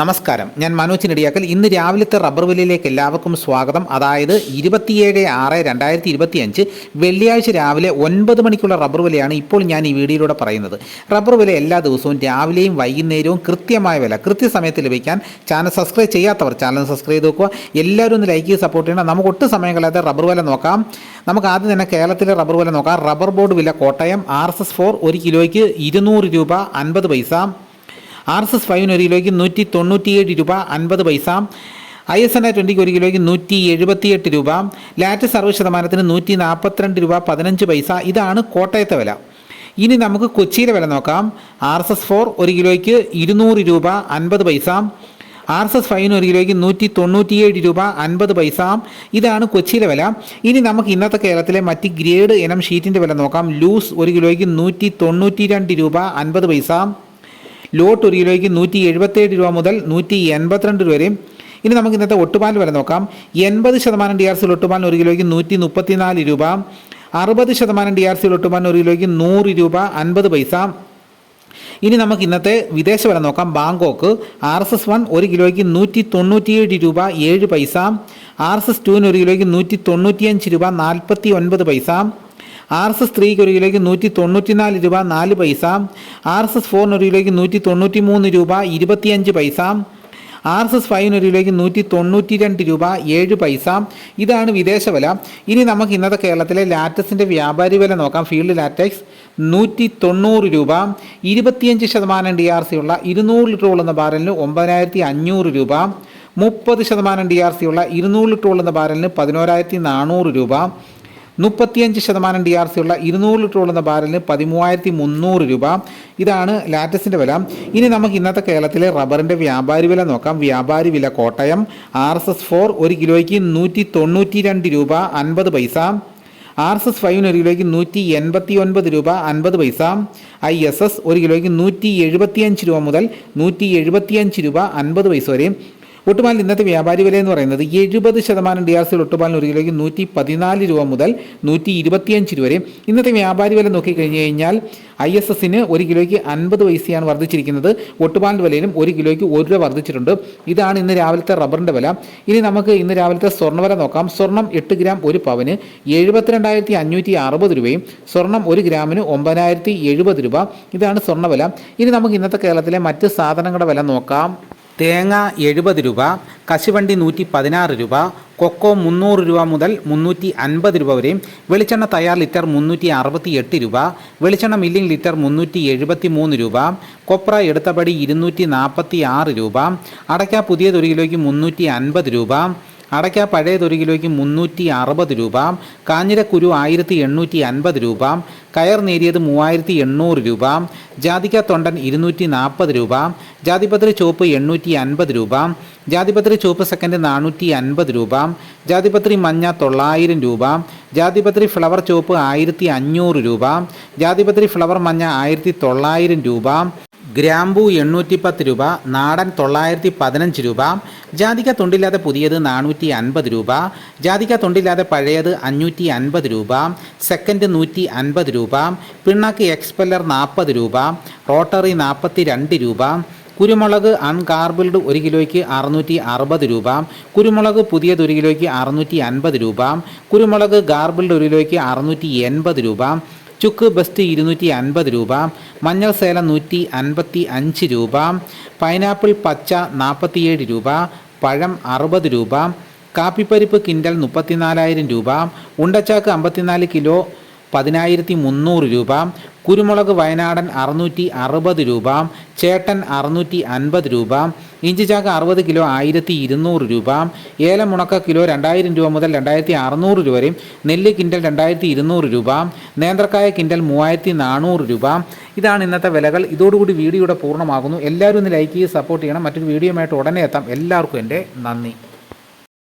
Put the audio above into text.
നമസ്കാരം. ഞാൻ മനോജ് നെടിയാക്കൽ. ഇന്ന് രാവിലത്തെ റബ്ബർ വിലയിലേക്ക് എല്ലാവർക്കും സ്വാഗതം. അതായത് ഇരുപത്തിയേഴ് ആറ് രണ്ടായിരത്തി ഇരുപത്തി അഞ്ച് വെള്ളിയാഴ്ച രാവിലെ ഒൻപത് മണിക്കുള്ള റബ്ബർ വിലയാണ് ഇപ്പോൾ ഞാൻ ഈ വീഡിയോയിലൂടെ പറയുന്നത്. റബ്ബർ വില എല്ലാ ദിവസവും രാവിലെയും വൈകുന്നേരവും കൃത്യമായ വില കൃത്യസമയത്ത് ലഭിക്കാൻ ചാനൽ സബ്സ്ക്രൈബ് ചെയ്യാത്തവർ ചാനൽ സബ്സ്ക്രൈബ് ചെയ്ത് നോക്കുക എല്ലാവരും ഒന്ന് ലൈക്ക് ചെയ്ത് സപ്പോർട്ട് ചെയ്യണം. നമുക്ക് ഒട്ടും സമയം കളയാതെ റബ്ബർ വില നോക്കാം. നമുക്ക് ആദ്യം തന്നെ കേരളത്തിലെ റബ്ബർ വില നോക്കാം. റബ്ബർ ബോർഡ് വില Kottayam R S S four ഒരു കിലോയ്ക്ക് ഇരുന്നൂറ് രൂപ അൻപത് പൈസ. ആർ എസ് എസ് ഫൈവിന് ഒരു കിലോയ്ക്ക് നൂറ്റി തൊണ്ണൂറ്റിയേഴ് രൂപ അൻപത് പൈസ. ഐ എസ് എൻ ഐ ട്വന്റിക്ക് ഒരു കിലോയ്ക്ക് നൂറ്റി എഴുപത്തിയെട്ട് രൂപ. ലാറ്റ് അറുപത് ശതമാനത്തിന് നൂറ്റി നാൽപ്പത്തിരണ്ട് രൂപ പതിനഞ്ച് പൈസ. ഇതാണ് കോട്ടയത്തെ വില. ഇനി നമുക്ക് കൊച്ചിയിലെ വില നോക്കാം. ആർ എസ് എസ് ഫോർ ഒരു കിലോയ്ക്ക് ഇരുന്നൂറ് രൂപ അൻപത് പൈസ. ആർ എസ് എസ് ഫൈവിന് ഒരു കിലോയ്ക്ക് നൂറ്റി തൊണ്ണൂറ്റിയേഴ് രൂപ അൻപത് പൈസ. ഇതാണ് കൊച്ചിയിലെ വില. ഇനി നമുക്ക് ഇന്നത്തെ കേരളത്തിലെ മറ്റ് ഗ്രേഡ് ഇനം ഷീറ്റിന്റെ വില നോക്കാം. ലൂസ് ഒരു കിലോയ്ക്ക് നൂറ്റി തൊണ്ണൂറ്റി രണ്ട് രൂപ അൻപത് പൈസ. ലോട്ട് ഒരു കിലോയ്ക്ക് നൂറ്റി എഴുപത്തേഴ് രൂപ മുതൽ നൂറ്റി എൺപത്തിരണ്ട് രൂപ വരെയും. ഇനി നമുക്ക് ഇന്നത്തെ ഒട്ടുപാൽ വില നോക്കാം. എൺപത് ശതമാനം ഡി ആർ സി ഒട്ടുപാലിന് ഒരു കിലോയ്ക്ക് നൂറ്റി മുപ്പത്തിനാല് രൂപ അറുപത് ശതമാനം ഡി ആർ സി ഒട്ടുപാലിന് ഒരു കിലോയ്ക്ക് നൂറ് രൂപ അൻപത് പൈസ. ഇനി നമുക്ക് ഇന്നത്തെ വിദേശ വില നോക്കാം. Bangkok R S S one ഒരു കിലോയ്ക്ക് നൂറ്റി തൊണ്ണൂറ്റിയേഴ് രൂപ ഏഴ് പൈസ. ആർ എസ് എസ് ടുവിന് ഒരു കിലോയ്ക്ക് നൂറ്റി തൊണ്ണൂറ്റിയഞ്ച് രൂപ നാൽപ്പത്തി ഒൻപത് പൈസ. ആർ എസ് എസ് ത്രീക്ക് ഒരു കിലോയ്ക്ക് നൂറ്റി തൊണ്ണൂറ്റിനാല് രൂപ നാല് പൈസ ആർ എസ് എസ് ഫോറിന് ഒരു കിലോയ്ക്ക് നൂറ്റി തൊണ്ണൂറ്റി മൂന്ന് രൂപ ഇരുപത്തിയഞ്ച് പൈസ ആർ എസ് എസ് ഫൈവിന് ഒരു കിലോയ്ക്ക് നൂറ്റി തൊണ്ണൂറ്റി രണ്ട് രൂപ ഏഴ് പൈസ. ഇതാണ് വിദേശ വില. ഇനി നമുക്ക് ഇന്നത്തെ കേരളത്തിലെ ലാറ്റക്സിന്റെ വ്യാപാരി വില നോക്കാം. ഫീൽഡ് ലാറ്റക്സ് നൂറ്റി തൊണ്ണൂറ് രൂപ ഇരുപത്തിയഞ്ച് ശതമാനം ഡി ആർ സി ഉള്ള ഇരുന്നൂറ് ലിറ്റർ ഉള്ളുന്ന ബാരലിന് ഒമ്പതിനായിരത്തി അഞ്ഞൂറ് രൂപ മുപ്പത് ശതമാനം ഡി ആർ സി ഉള്ള ഇരുന്നൂറ് ലിറ്റർ ഉള്ളുന്ന ബാരലിന് പതിനോരായിരത്തി നാനൂറ് രൂപ മുപ്പത്തിയഞ്ച് ശതമാനം ഡി ആർ സി ഉള്ള ഇരുന്നൂറ് ലിറ്റർ ഉള്ളുന്ന ബാരലിന് പതിമൂവായിരത്തി മുന്നൂറ് രൂപ. ഇതാണ് ലാറ്റസിന്റെ വില. ഇനി നമുക്ക് ഇന്നത്തെ കേരളത്തിലെ റബ്ബറിന്റെ വ്യാപാരി വില നോക്കാം. വ്യാപാരി വില Kottayam R S S four ഒരു കിലോയ്ക്ക് നൂറ്റി തൊണ്ണൂറ്റി രണ്ട് രൂപ അൻപത് പൈസ. ആർ എസ് എസ് ഫൈവിന് ഒരു കിലോയ്ക്ക് നൂറ്റി എൺപത്തി ഒൻപത് രൂപ അൻപത് പൈസ. ഐ എസ് എസ് ഒരു കിലോയ്ക്ക് നൂറ്റി എഴുപത്തിയഞ്ച് രൂപ മുതൽ നൂറ്റി എഴുപത്തിയഞ്ച് രൂപ അൻപത് പൈസ വരെയും ഒട്ടുപാലിന് ഇന്നത്തെ വ്യാപാരി വില എന്ന് പറയുന്നത് എഴുപത് ശതമാനം ഡി ആർ സിയിൽ ഒട്ടുപാലിന് ഒരു കിലോയ്ക്ക് നൂറ്റി പതിനാല് രൂപ മുതൽ നൂറ്റി ഇരുപത്തിയഞ്ച് രൂപ വരെ. ഇന്നത്തെ വ്യാപാരി വില നോക്കിക്കഴിഞ്ഞ് കഴിഞ്ഞാൽ ഐ എസ് എസിന് ഒരു കിലോയ്ക്ക് അൻപത് പൈസയാണ് വർദ്ധിച്ചിരിക്കുന്നത്. ഒട്ടുപാലിന്റെ വിലയിലും ഒരു കിലോയ്ക്ക് ഒരു രൂപ വർദ്ധിച്ചിട്ടുണ്ട്. ഇതാണ് ഇന്ന് രാവിലത്തെ റബ്ബറിന്റെ വില. ഇനി നമുക്ക് ഇന്ന് രാവിലത്തെ സ്വർണവില നോക്കാം. സ്വർണം എട്ട് ഗ്രാം ഒരു പവന് എഴുപത്തിരണ്ടായിരത്തി അഞ്ഞൂറ്റി അറുപത് രൂപയും സ്വർണം ഒരു ഗ്രാമിന് ഒമ്പതിനായിരത്തി എഴുപത് രൂപ. ഇതാണ് സ്വർണവില ഇനി നമുക്ക് ഇന്നത്തെ കേരളത്തിലെ മറ്റ് സാധനങ്ങളുടെ വില നോക്കാം. തേങ്ങ എഴുപത് രൂപ കശുവണ്ടി നൂറ്റി പതിനാറ് രൂപ കൊക്കോ മുന്നൂറ് രൂപ മുതൽ മുന്നൂറ്റി അൻപത് രൂപ വരെയും വെളിച്ചെണ്ണ തയ്യാർ ലിറ്റർ മുന്നൂറ്റി അറുപത്തി എട്ട് രൂപ വെളിച്ചെണ്ണ മില്ലിംഗ് ലിറ്റർ മുന്നൂറ്റി എഴുപത്തി മൂന്ന് രൂപ കൊപ്ര എടുത്തപടി ഇരുന്നൂറ്റി നാൽപ്പത്തി ആറ് രൂപ അടയ്ക്ക പുതിയത് ഒരു കിലോയ്ക്ക് മുന്നൂറ്റി അൻപത് രൂപ അടയ്ക്ക പഴയത് ഒരു കിലോയ്ക്ക് മുന്നൂറ്റി അറുപത് രൂപ കാഞ്ഞിരക്കുരു ആയിരത്തി എണ്ണൂറ്റി അൻപത് രൂപ കയർ നേരിയത് മൂവായിരത്തി എണ്ണൂറ് രൂപ ജാതിക്ക തൊണ്ടൻ ഇരുന്നൂറ്റി നാൽപ്പത് രൂപ ജാതിപത്രി ചുവപ്പ് എണ്ണൂറ്റി അൻപത് രൂപ ജാതിപത്രി ചുവപ്പ് സെക്കൻഡ് നാനൂറ്റി അൻപത് രൂപ ജാതിപത്രി മഞ്ഞ തൊള്ളായിരം രൂപ ജാതിപത്രി ഫ്ലവർ ചുവപ്പ് ആയിരത്തി അഞ്ഞൂറ് രൂപ ജാതിപത്രി ഫ്ലവർ മഞ്ഞ ആയിരത്തി തൊള്ളായിരം രൂപ ഗ്രാമ്പു എണ്ണൂറ്റി പത്ത് രൂപ നാടൻ തൊള്ളായിരത്തി പതിനഞ്ച് രൂപ ജാതിക തൊണ്ടില്ലാതെ പുതിയത് നാനൂറ്റി അൻപത് രൂപ ജാതിക തൊണ്ടില്ലാതെ പഴയത് അഞ്ഞൂറ്റി അൻപത് രൂപ സെക്കൻഡ് നൂറ്റി അൻപത് രൂപ പിണ്ണാക്ക് എക്സ്പെല്ലർ നാൽപ്പത് രൂപ റോട്ടറി നാൽപ്പത്തി രണ്ട് രൂപ കുരുമുളക് അൺകാർബിൾഡ് ഒരു കിലോയ്ക്ക് അറുന്നൂറ്റി അറുപത് രൂപ കുരുമുളക് പുതിയത് ഒരു കിലോയ്ക്ക് അറുന്നൂറ്റി അൻപത് രൂപ കുരുമുളക് ഗാർബിൾഡ് ഒരു കിലോയ്ക്ക് അറുന്നൂറ്റി എൺപത് രൂപ ചുക്ക് ബസ്റ്റ് ഇരുന്നൂറ്റി അൻപത് രൂപ മഞ്ഞൾ സേല നൂറ്റി അൻപത്തി അഞ്ച് രൂപ പൈനാപ്പിൾ പച്ച നാൽപ്പത്തിയേഴ് രൂപ പഴം അറുപത് രൂപ കാപ്പിപ്പരിപ്പ് കിൻഡൽ മുപ്പത്തിനാലായിരം രൂപ ഉണ്ടച്ചാക്ക് അമ്പത്തിനാല് കിലോ പതിനായിരത്തി മുന്നൂറ് രൂപ കുരുമുളക് വയനാടൻ അറുന്നൂറ്റി അറുപത് രൂപ ചേട്ടൻ അറുന്നൂറ്റി അൻപത് രൂപ ഇഞ്ചിച്ചാക്ക് അറുപത് കിലോ ആയിരത്തി ഇരുന്നൂറ് രൂപ ഏലമുണക്ക കിലോ രണ്ടായിരം രൂപ മുതൽ രണ്ടായിരത്തി അറുന്നൂറ് രൂപ വരെയും നെല്ല് കിൻഡൽ രണ്ടായിരത്തി ഇരുന്നൂറ് രൂപ നേന്ത്രക്കായ കിൻഡൽ മൂവായിരത്തി നാനൂറ് രൂപ. ഇതാണ് ഇന്നത്തെ വിലകൾ. ഇതോടുകൂടി വീഡിയോയുടെ പൂർണമാകുന്നു. എല്ലാവരും ഒന്ന് ലൈക്ക് ചെയ്ത് സപ്പോർട്ട് ചെയ്യണം. മറ്റൊരു വീഡിയോയുമായിട്ട് ഉടനെ എത്താം. എല്ലാവർക്കും എന്റെ നന്ദി.